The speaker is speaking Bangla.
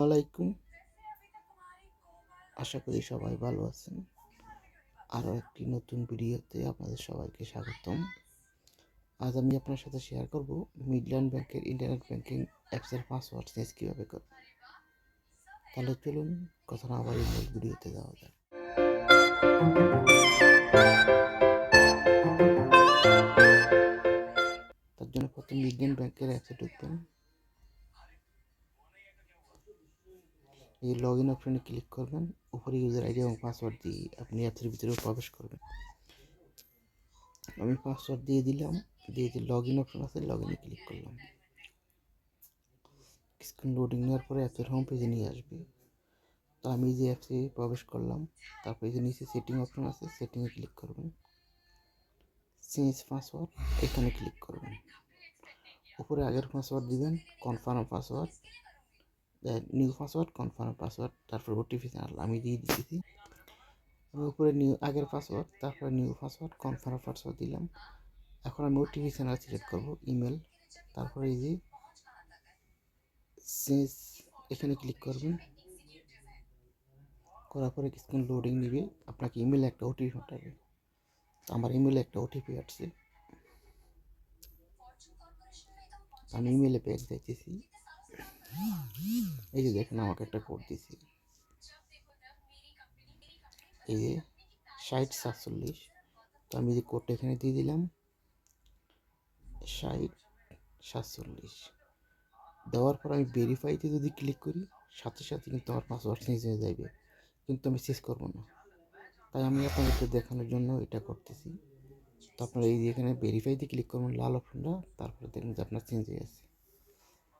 আলাইকুম আশা করি সবাই ভালো আছেন। আরও একটি নতুন ভিডিওতে আপনাদের সবাইকে স্বাগতম। আজ আমি আপনার সাথে শেয়ার করব মিডল্যান্ড ব্যাংকের ইন্টারনেট ব্যাংকিং অ্যাপসের পাসওয়ার্ড চেঞ্জ কীভাবে করব তাহলে চলুন কথা না আবার মূল ভিডিওতে যাওয়া যাক। তার জন্য প্রথম মিডল্যান্ড ব্যাংকের অ্যাপসে ঢুকবেন। এই লগ ইন অপশনে ক্লিক করবেন। উপরে ইউজার আইডি এবং পাসওয়ার্ড দিয়ে আপনি অ্যাপসের ভিতরে প্রবেশ করবেন। আমি পাসওয়ার্ড দিয়ে দিলাম, দিয়ে যে লগ ইন অপশন আছে লগ ইনে ক্লিক করলাম। স্ক্রিন লোডিং নেওয়ার পরে অ্যাপের হোম পেজে নিয়ে আসবে। তো আমি যে অ্যাপসে প্রবেশ করলাম, তারপরে যে নিচে সেটিং অপশন আছে সেটিংয়ে ক্লিক করবেন। চেঞ্জ পাসওয়ার্ড এখানে ক্লিক করবেন। উপরে আগের পাসওয়ার্ড দিবেন confirm password new password confirm password তারপর ওটিপি চ্যানেল আমি দিয়ে দিয়েছি। আমি উপরে নিউ আগের পাসওয়ার্ড তারপরে নিউ পাসওয়ার্ড কনফার্ম পাসওয়ার্ড দিলাম। এখন আমি ওটিপি চ্যানেল সিলেক্ট করব ইমেল তারপরে এই যে এখানে ক্লিক করবেন। করার পরে কিছুক্ষণ লোডিং নিবে, আপনাকে ইমেলে একটা ওটিপি পাঠাবে। আমার ইমেলে একটা ওটিপি আসছে। আমি ইমেলে ব্যাগ যাইতেছি এই যে দেখেন, আমাকে একটা কোড দিছি। এই যে, ষাট সাতচল্লিশ। তো আমি যে কোডটা এখানে দিয়ে দিলাম, ষাট সাতচল্লিশ। দেওয়ার পর আমি ভেরিফাইতে যদি ক্লিক করি, সাথে সাথে কিন্তু আমার পাসওয়ার্ড চেঞ্জ হয়ে যাবে কিন্তু আমি চেঞ্জ করব না। তাই আমি আপনাদেরকে দেখানোর জন্য এটা করতেছি। তো আপনারা এই যে এখানে ভেরিফাইতে ক্লিক করবেন লাল অপশনটা তারপরে দেখবেন যে আপনার চেঞ্জ হয়ে গেছে।